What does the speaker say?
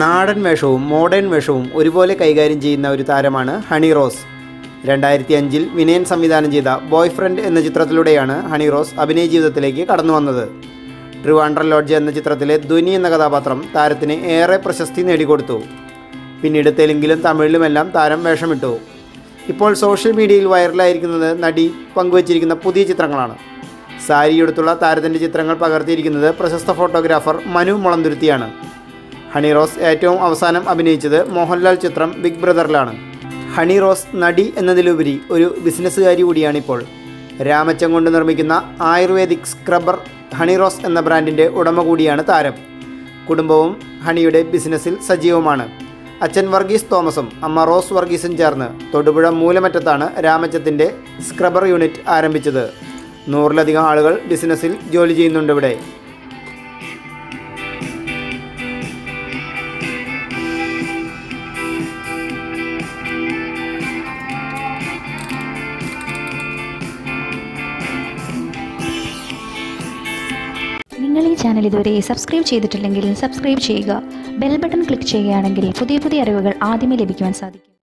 നാടൻ വേഷവും മോഡേൺ വേഷവും ഒരുപോലെ കൈകാര്യം ചെയ്യുന്ന ഒരു താരമാണ് ഹണി റോസ്. രണ്ടായിരത്തി അഞ്ചിൽ വിനയൻ സംവിധാനം ചെയ്ത ബോയ് ഫ്രണ്ട് എന്ന ചിത്രത്തിലൂടെയാണ് ഹണി റോസ് അഭിനയ ജീവിതത്തിലേക്ക് കടന്നു വന്നത്. ട്രിവാൻഡ്രം ലോഡ്ജ് എന്ന ചിത്രത്തിലെ ധ്വനി എന്ന കഥാപാത്രം താരത്തിന് ഏറെ പ്രശസ്തി നേടിക്കൊടുത്തു. പിന്നീട് തെലുങ്കിലും തമിഴിലുമെല്ലാം താരം വേഷമിട്ടു. ഇപ്പോൾ സോഷ്യൽ മീഡിയയിൽ വൈറലായിരിക്കുന്നത് നടി പങ്കുവച്ചിരിക്കുന്ന പുതിയ ചിത്രങ്ങളാണ്. സാരിയെടുത്തുള്ള താരത്തിന്റെ ചിത്രങ്ങൾ പകർത്തിയിരിക്കുന്നത് പ്രശസ്ത ഫോട്ടോഗ്രാഫർ മനു മുളന്തുരുത്തിയാണ്. ഹണി റോസ് ഏറ്റവും അവസാനം അഭിനയിച്ചത് മോഹൻലാൽ ചിത്രം ബിഗ് ബ്രദറിലാണ്. ഹണി റോസ് നടി എന്നതിലുപരി ഒരു ബിസിനസ്സുകാരി കൂടിയാണിപ്പോൾ. രാമച്ചം കൊണ്ട് നിർമ്മിക്കുന്ന ആയുർവേദിക് സ്ക്രബ്ബർ ഹണി റോസ് എന്ന ബ്രാൻഡിന്റെ ഉടമ കൂടിയാണ് താരം. കുടുംബവും ഹണിയുടെ ബിസിനസ്സിൽ സജീവമാണ്. അച്ഛൻ വർഗീസ് തോമസും അമ്മ റോസ് വർഗീസും ചേർന്ന് തൊടുപുഴ മൂലമറ്റത്താണ് രാമച്ചത്തിന്റെ സ്ക്രബ്ബർ യൂണിറ്റ് ആരംഭിച്ചത്. നൂറിലധികം ആളുകൾ ബിസിനസ്സിൽ ജോലി ചെയ്യുന്നുണ്ട് ഇവിടെ. നിങ്ങൾ ഈ ചാനൽ ഇതുവരെ സബ്സ്ക്രൈബ് ചെയ്തിട്ടില്ലെങ്കിൽ സബ്സ്ക്രൈബ് ചെയ്യുക. ബെൽ ബട്ടൺ ക്ലിക്ക് ചെയ്യുകയാണെങ്കിൽ പുതിയ പുതിയ അറിവുകൾ ആദ്യമേ ലഭിക്കുവാൻ സാധിക്കും.